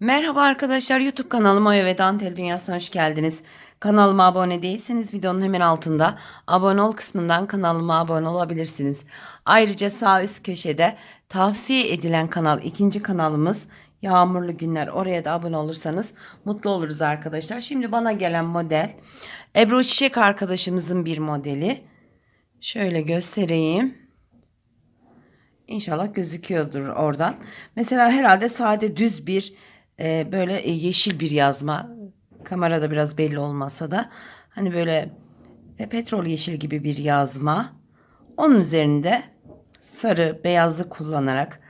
Merhaba arkadaşlar YouTube kanalıma ve Dantel Dünyası'na hoş geldiniz. Kanalıma abone değilseniz videonun hemen altında abone ol kısmından kanalıma abone olabilirsiniz. Ayrıca sağ üst köşede tavsiye edilen kanal ikinci kanalımız Yağmurlu Günler. Oraya da abone olursanız mutlu oluruz arkadaşlar. Şimdi bana gelen model Ebru Çiçek arkadaşımızın bir modeli. Şöyle göstereyim. İnşallah gözüküyordur oradan. Mesela herhalde sade düz bir e, böyle yeşil bir yazma. Kamerada biraz belli olmasa da hani böyle e, petrol yeşil gibi bir yazma. Onun üzerinde sarı beyazlı kullanarak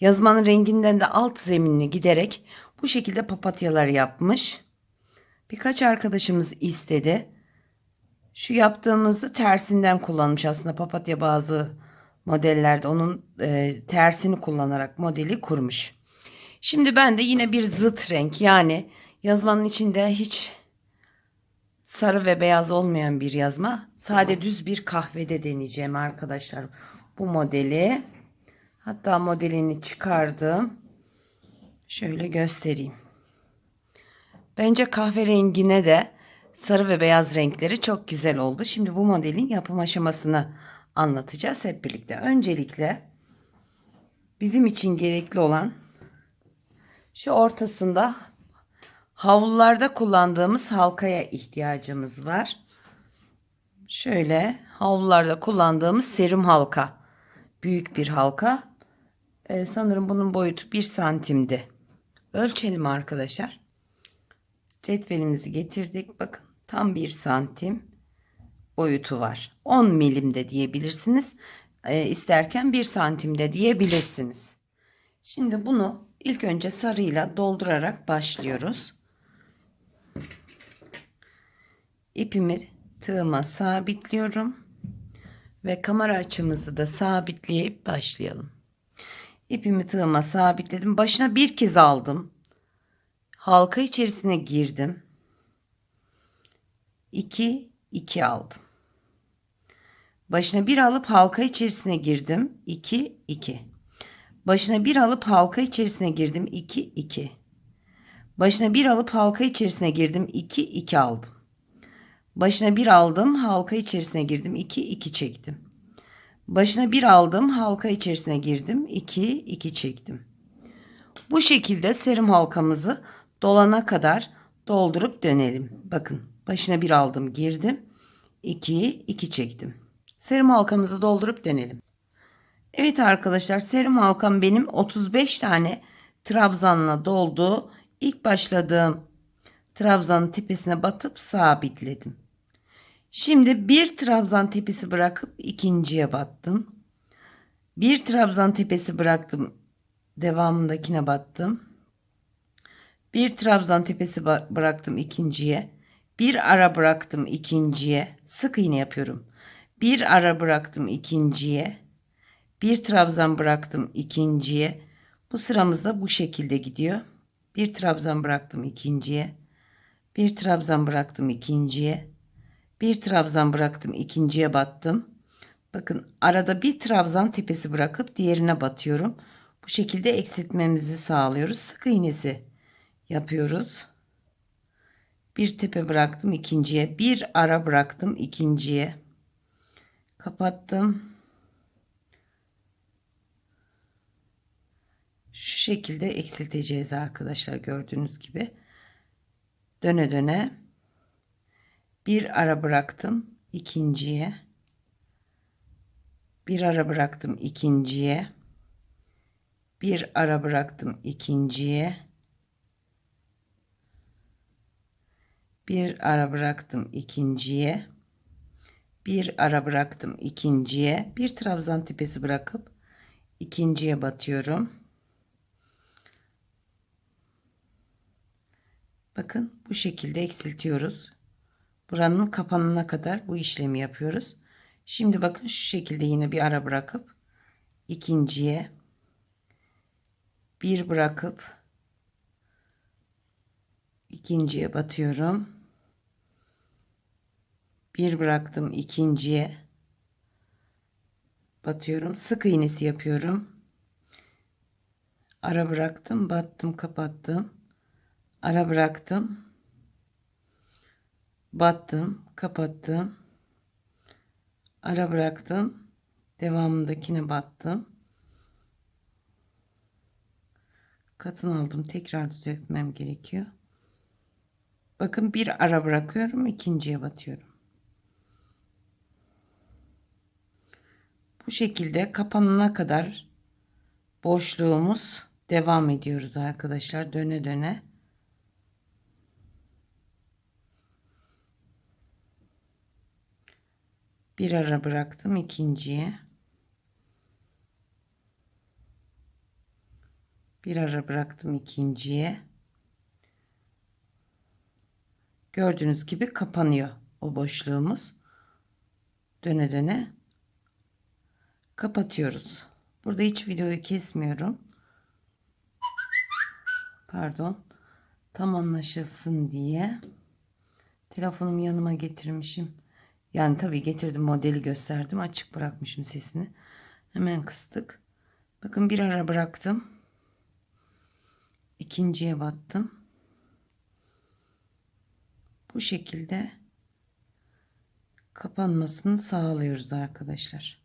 yazmanın renginden de alt zeminini giderek bu şekilde papatyalar yapmış. Birkaç arkadaşımız istedi. Şu yaptığımızı tersinden kullanmış aslında papatya bazı modellerde onun e, tersini kullanarak modeli kurmuş. Şimdi ben de yine bir zıt renk yani yazmanın içinde hiç sarı ve beyaz olmayan bir yazma. Sade düz bir kahvede deneyeceğim arkadaşlar bu modeli. Hatta modelini çıkardım. Şöyle göstereyim. Bence kahverengine de sarı ve beyaz renkleri çok güzel oldu. Şimdi bu modelin yapım aşamasını anlatacağız hep birlikte. Öncelikle bizim için gerekli olan şu ortasında havlularda kullandığımız halkaya ihtiyacımız var. Şöyle havlularda kullandığımız serum halka. Büyük bir halka. Ee, sanırım bunun boyutu 1 santimdi. Ölçelim arkadaşlar. Cetvelimizi getirdik. Bakın tam 1 santim boyutu var. 10 milim de diyebilirsiniz. Ee, isterken 1 santimde diyebilirsiniz. Şimdi bunu ilk önce sarıyla doldurarak başlıyoruz. İpimi tığıma sabitliyorum ve kamera açımızı da sabitleyip başlayalım. İpimi tığıma sabitledim. Başına bir kez aldım. Halka içerisine girdim. 2 2 aldım. Başına bir alıp halka içerisine girdim. 2 2. Başına bir alıp halka içerisine girdim. 2 2. Başına bir alıp halka içerisine girdim. 2 2 aldım. Başına bir aldım, halka içerisine girdim. 2 2 çektim. Başına bir aldım, halka içerisine girdim. 2 2 çektim. Bu şekilde serum halkamızı dolana kadar doldurup dönelim. Bakın başına bir aldım, girdim. 2 2 çektim. Serum halkamızı doldurup dönelim. Evet arkadaşlar serum halkam benim 35 tane trabzanla doldu. İlk başladığım trabzanın tepesine batıp sabitledim. Şimdi bir trabzan tepesi bırakıp ikinciye battım. Bir trabzan tepesi bıraktım. Devamındakine battım. Bir trabzan tepesi bıraktım ikinciye. Bir ara bıraktım ikinciye. Sık iğne yapıyorum. Bir ara bıraktım ikinciye. Bir trabzan bıraktım ikinciye. Bu sıramızda bu şekilde gidiyor. Bir trabzan bıraktım ikinciye. Bir trabzan bıraktım ikinciye. Bir trabzan bıraktım ikinciye battım. Bakın arada bir trabzan tepesi bırakıp diğerine batıyorum. Bu şekilde eksiltmemizi sağlıyoruz. Sık iğnesi yapıyoruz. Bir tepe bıraktım ikinciye. Bir ara bıraktım ikinciye. Kapattım. Şu şekilde eksilteceğiz arkadaşlar gördüğünüz gibi. Döne döne bir ara bıraktım ikinciye. Bir ara bıraktım ikinciye. Bir ara bıraktım ikinciye. Bir ara bıraktım ikinciye. Bir ara bıraktım ikinciye. Bir trabzan tepesi bırakıp ikinciye batıyorum. Bakın bu şekilde eksiltiyoruz. Buranın kapanana kadar bu işlemi yapıyoruz. Şimdi bakın şu şekilde yine bir ara bırakıp ikinciye bir bırakıp ikinciye batıyorum. Bir bıraktım ikinciye batıyorum. Sık iğnesi yapıyorum. Ara bıraktım, battım, kapattım. Ara bıraktım. Battım, kapattım. Ara bıraktım. Devamındakine battım. Katın aldım. Tekrar düzeltmem gerekiyor. Bakın bir ara bırakıyorum. ikinciye batıyorum. Bu şekilde kapanana kadar boşluğumuz devam ediyoruz arkadaşlar. Döne döne. Bir ara bıraktım ikinciye. Bir ara bıraktım ikinciye. Gördüğünüz gibi kapanıyor o boşluğumuz. Döne döne kapatıyoruz. Burada hiç videoyu kesmiyorum. Pardon. Tam anlaşılsın diye. Telefonumu yanıma getirmişim. Yani tabii getirdim modeli gösterdim. Açık bırakmışım sesini. Hemen kıstık. Bakın bir ara bıraktım. İkinciye battım. Bu şekilde kapanmasını sağlıyoruz arkadaşlar.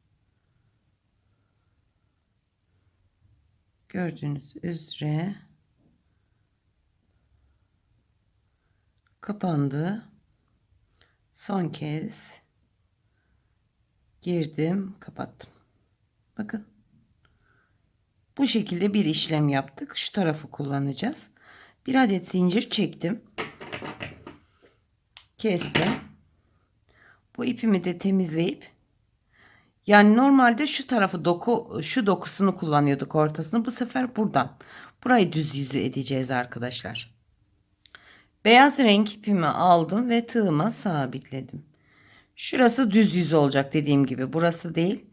Gördüğünüz üzere kapandı. Son kez girdim, kapattım. Bakın. Bu şekilde bir işlem yaptık. Şu tarafı kullanacağız. Bir adet zincir çektim. Kestim. Bu ipimi de temizleyip yani normalde şu tarafı doku şu dokusunu kullanıyorduk ortasını. Bu sefer buradan. Burayı düz yüzü edeceğiz arkadaşlar. Beyaz renk ipimi aldım ve tığıma sabitledim. Şurası düz yüz olacak dediğim gibi. Burası değil.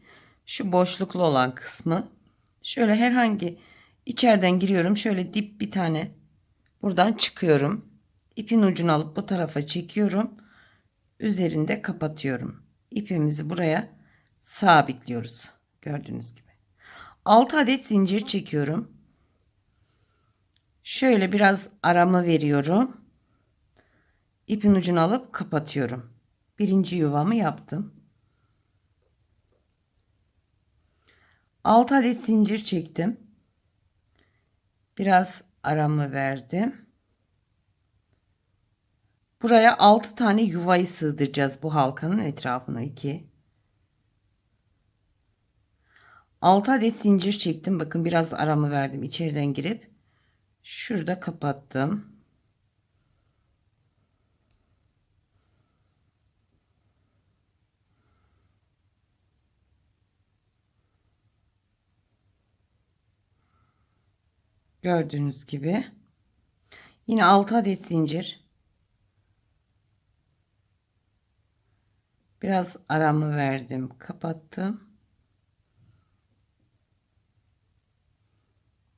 Şu boşluklu olan kısmı. Şöyle herhangi içeriden giriyorum. Şöyle dip bir tane buradan çıkıyorum. İpin ucunu alıp bu tarafa çekiyorum. Üzerinde kapatıyorum. İpimizi buraya sabitliyoruz. Gördüğünüz gibi. 6 adet zincir çekiyorum. Şöyle biraz aramı veriyorum. İpin ucunu alıp kapatıyorum. Birinci yuvamı yaptım. 6 adet zincir çektim. Biraz aramı verdim. Buraya 6 tane yuvayı sığdıracağız bu halkanın etrafına 2. 6 adet zincir çektim. Bakın biraz aramı verdim içeriden girip şurada kapattım. Gördüğünüz gibi. Yine 6 adet zincir. Biraz aramı verdim. Kapattım.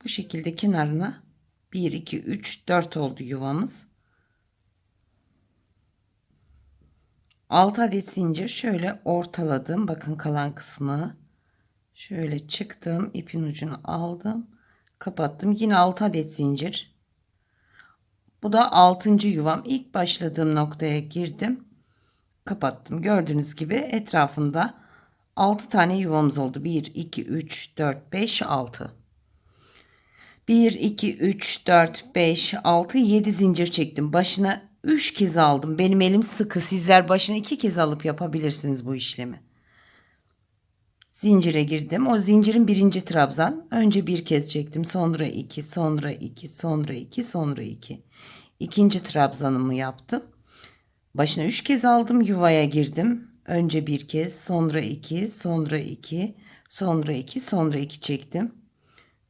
Bu şekilde kenarına 1, 2, 3, 4 oldu yuvamız. 6 adet zincir şöyle ortaladım. Bakın kalan kısmı. Şöyle çıktım. ipin ucunu aldım kapattım. Yine 6 adet zincir. Bu da 6. yuvam. İlk başladığım noktaya girdim. Kapattım. Gördüğünüz gibi etrafında 6 tane yuvamız oldu. 1, 2, 3, 4, 5, 6. 1, 2, 3, 4, 5, 6, 7 zincir çektim. Başına 3 kez aldım. Benim elim sıkı. Sizler başına 2 kez alıp yapabilirsiniz bu işlemi zincire girdim. O zincirin birinci trabzan. Önce bir kez çektim. Sonra iki, sonra iki, sonra iki, sonra iki. İkinci trabzanımı yaptım. Başına üç kez aldım. Yuvaya girdim. Önce bir kez, sonra iki, sonra iki, sonra iki, sonra iki çektim.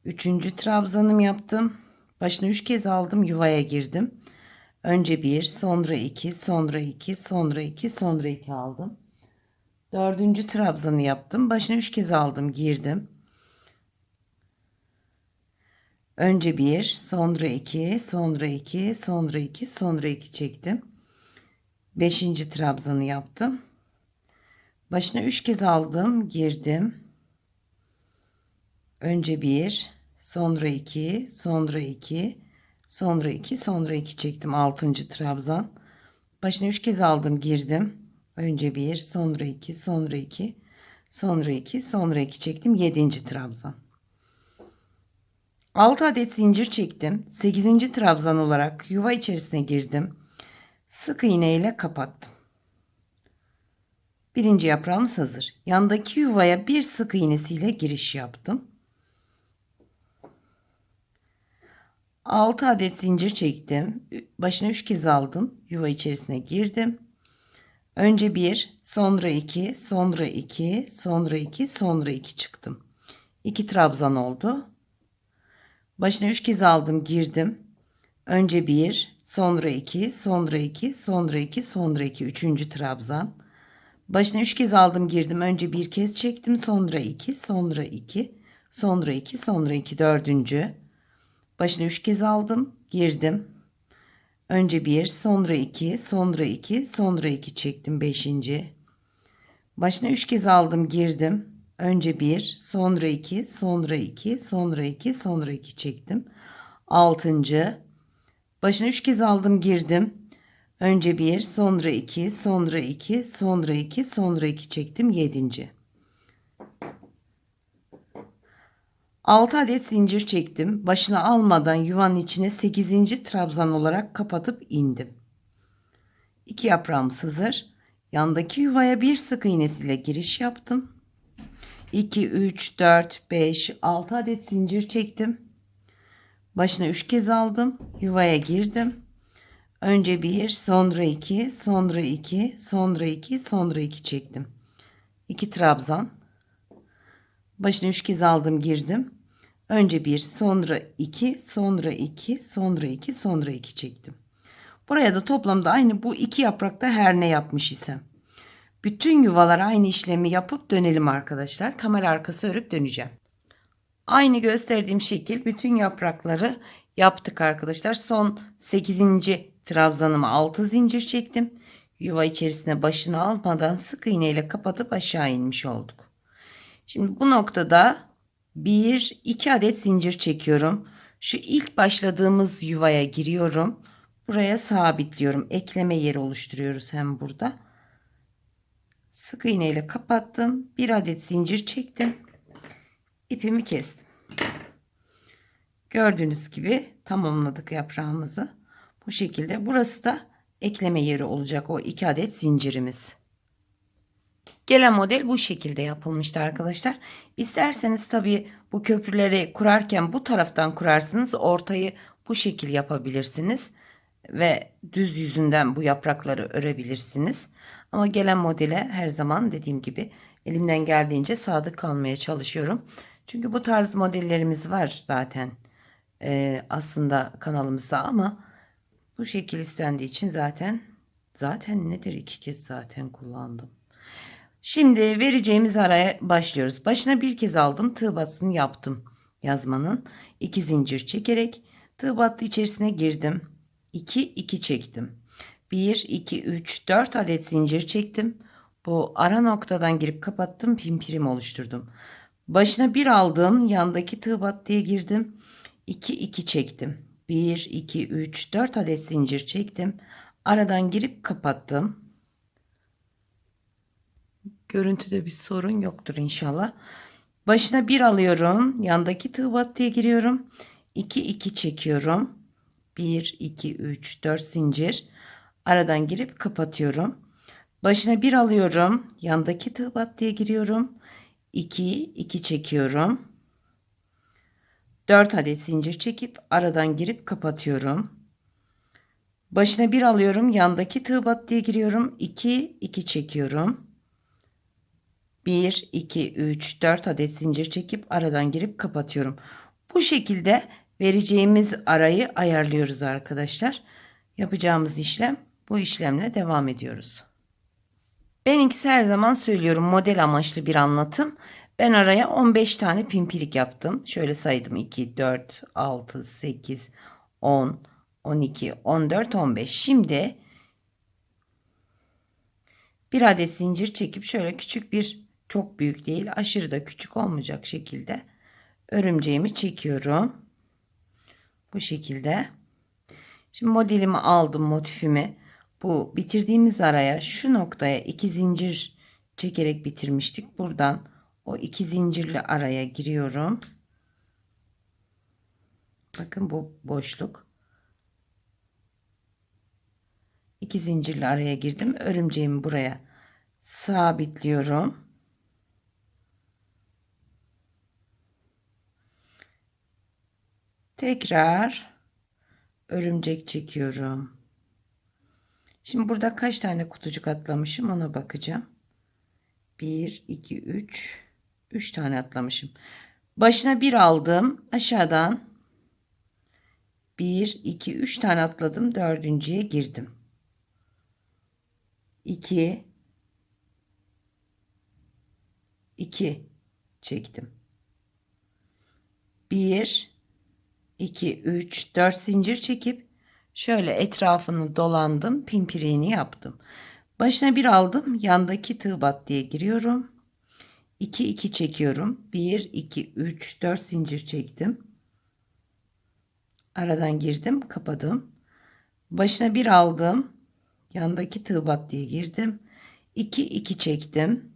Üçüncü trabzanım yaptım. Başına üç kez aldım. Yuvaya girdim. Önce bir, sonra iki, sonra iki, sonra iki, sonra iki aldım. Dördüncü trabzanı yaptım. Başına üç kez aldım girdim. Önce bir, sonra iki, sonra iki, sonra iki, sonra iki çektim. Beşinci trabzanı yaptım. Başına üç kez aldım, girdim. Önce bir, sonra iki, sonra iki, Sonra 2, sonra 2 çektim. 6. trabzan. Başına 3 kez aldım, girdim. Önce 1, sonra 2, sonra 2, sonra 2, sonra 2 çektim. 7. trabzan. 6 adet zincir çektim. 8. trabzan olarak yuva içerisine girdim. Sık iğne ile kapattım. Birinci yaprağımız hazır. Yandaki yuvaya bir sık iğnesiyle giriş yaptım. 6 adet zincir çektim. Başına 3 kez aldım. Yuva içerisine girdim. Önce 1, sonra 2, sonra 2, sonra 2, sonra 2 çıktım. 2 trabzan oldu. Başına 3 kez aldım, girdim. Önce 1, sonra 2, sonra 2, sonra 2, sonra 2, 3. trabzan. Başına 3 kez aldım, girdim. Önce bir kez çektim, sonra 2, sonra 2, sonra 2, sonra 2, 4. Başına 3 kez aldım, girdim. Önce 1, sonra 2, sonra 2, sonra 2 çektim 5. Başına 3 kez aldım, girdim. Önce 1, sonra 2, sonra 2, sonra 2, sonra 2 çektim. 6. Başına 3 kez aldım, girdim. Önce 1, sonra 2, sonra 2, sonra 2, sonra 2 çektim 7. 6 adet zincir çektim. Başına almadan yuvanın içine 8. trabzan olarak kapatıp indim. 2 yaprağımız hazır. Yandaki yuvaya bir sık iğnesiyle giriş yaptım. 2, 3, 4, 5, 6 adet zincir çektim. Başına 3 kez aldım. Yuvaya girdim. Önce 1, sonra 2, sonra 2, sonra 2, sonra 2 çektim. 2 trabzan. Başına 3 kez aldım girdim. Önce 1, sonra 2, sonra 2, sonra 2, sonra 2 çektim. Buraya da toplamda aynı bu iki yaprakta her ne yapmış isem. Bütün yuvalar aynı işlemi yapıp dönelim arkadaşlar. Kamera arkası örüp döneceğim. Aynı gösterdiğim şekil bütün yaprakları yaptık arkadaşlar. Son 8. trabzanıma 6 zincir çektim. Yuva içerisine başını almadan sık iğne ile kapatıp aşağı inmiş olduk. Şimdi bu noktada 1 2 adet zincir çekiyorum. Şu ilk başladığımız yuvaya giriyorum. Buraya sabitliyorum. Ekleme yeri oluşturuyoruz hem burada. Sık iğne ile kapattım. Bir adet zincir çektim. İpimi kestim. Gördüğünüz gibi tamamladık yaprağımızı. Bu şekilde. Burası da ekleme yeri olacak o iki adet zincirimiz. Gelen model bu şekilde yapılmıştı arkadaşlar. İsterseniz tabii bu köprüleri kurarken bu taraftan kurarsınız. Ortayı bu şekil yapabilirsiniz. Ve düz yüzünden bu yaprakları örebilirsiniz. Ama gelen modele her zaman dediğim gibi elimden geldiğince sadık kalmaya çalışıyorum. Çünkü bu tarz modellerimiz var zaten ee, aslında kanalımızda ama bu şekil istendiği için zaten zaten nedir iki kez zaten kullandım. Şimdi vereceğimiz araya başlıyoruz. Başına bir kez aldım. Tığ batısını yaptım yazmanın. iki zincir çekerek tığ battı içerisine girdim. 2 2 çektim. 1 2 3 4 adet zincir çektim. Bu ara noktadan girip kapattım. Pimpirim oluşturdum. Başına bir aldım. Yandaki tığ battıya girdim. 2 2 çektim. 1 2 3 4 adet zincir çektim. Aradan girip kapattım. Görüntüde bir sorun yoktur inşallah. Başına bir alıyorum. Yandaki tığ battıya giriyorum. 2 2 çekiyorum. 1 2 3 4 zincir. Aradan girip kapatıyorum. Başına bir alıyorum. Yandaki tığ battıya giriyorum. 2 2 çekiyorum. 4 adet zincir çekip aradan girip kapatıyorum. Başına bir alıyorum. Yandaki tığ battıya giriyorum. 2 2 çekiyorum. 1 2 3 4 adet zincir çekip aradan girip kapatıyorum. Bu şekilde vereceğimiz arayı ayarlıyoruz arkadaşlar. Yapacağımız işlem bu işlemle devam ediyoruz. Benimkisi her zaman söylüyorum model amaçlı bir anlatım. Ben araya 15 tane pimpirik yaptım. Şöyle saydım 2, 4, 6, 8, 10, 12, 14, 15. Şimdi bir adet zincir çekip şöyle küçük bir çok büyük değil aşırı da küçük olmayacak şekilde örümceğimi çekiyorum. Bu şekilde Şimdi modelimi aldım motifimi. Bu bitirdiğimiz araya şu noktaya iki zincir çekerek bitirmiştik. Buradan o iki zincirli araya giriyorum. Bakın bu boşluk. İki zincirli araya girdim. Örümceğimi buraya sabitliyorum. Tekrar örümcek çekiyorum. Şimdi burada kaç tane kutucuk atlamışım ona bakacağım. 1, 2, 3. 3 tane atlamışım. Başına bir aldım. Aşağıdan 1, 2, 3 tane atladım. Dördüncüye girdim. 2, 2 çektim. 1, 2, 3, 4 zincir çekip şöyle etrafını dolandım. Pimpiriğini yaptım. Başına bir aldım. Yandaki tığ battıya giriyorum. 2, 2 çekiyorum. 1, 2, 3, 4 zincir çektim. Aradan girdim. Kapadım. Başına bir aldım. Yandaki tığ battıya girdim. 2, 2 çektim.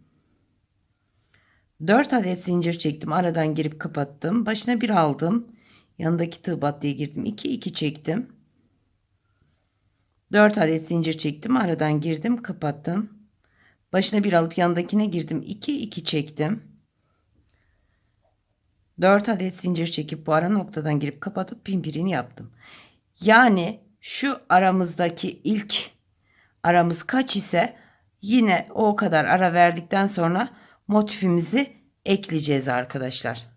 4 adet zincir çektim. Aradan girip kapattım. Başına bir aldım. Yanındaki tığ battıya girdim. 2 2 çektim. 4 adet zincir çektim. Aradan girdim, kapattım. Başına bir alıp yanındakine girdim. 2 2 çektim. 4 adet zincir çekip bu ara noktadan girip kapatıp pimpirini yaptım. Yani şu aramızdaki ilk aramız kaç ise yine o kadar ara verdikten sonra motifimizi ekleyeceğiz arkadaşlar.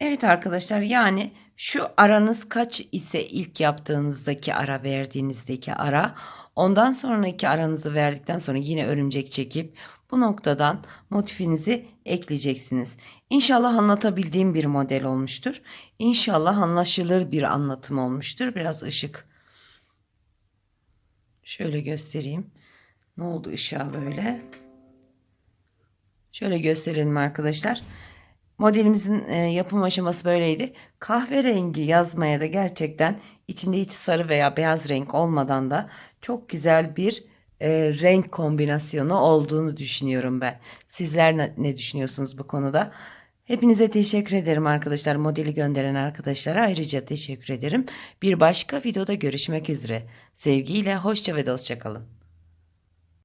Evet arkadaşlar yani şu aranız kaç ise ilk yaptığınızdaki ara verdiğinizdeki ara ondan sonraki aranızı verdikten sonra yine örümcek çekip bu noktadan motifinizi ekleyeceksiniz. İnşallah anlatabildiğim bir model olmuştur. İnşallah anlaşılır bir anlatım olmuştur. Biraz ışık şöyle göstereyim. Ne oldu ışığa böyle? Şöyle gösterelim arkadaşlar. Modelimizin e, yapım aşaması böyleydi. Kahverengi yazmaya da gerçekten içinde hiç sarı veya beyaz renk olmadan da çok güzel bir e, renk kombinasyonu olduğunu düşünüyorum ben. Sizler ne, ne düşünüyorsunuz bu konuda? Hepinize teşekkür ederim arkadaşlar. Modeli gönderen arkadaşlara ayrıca teşekkür ederim. Bir başka videoda görüşmek üzere. Sevgiyle hoşça ve dostça kalın.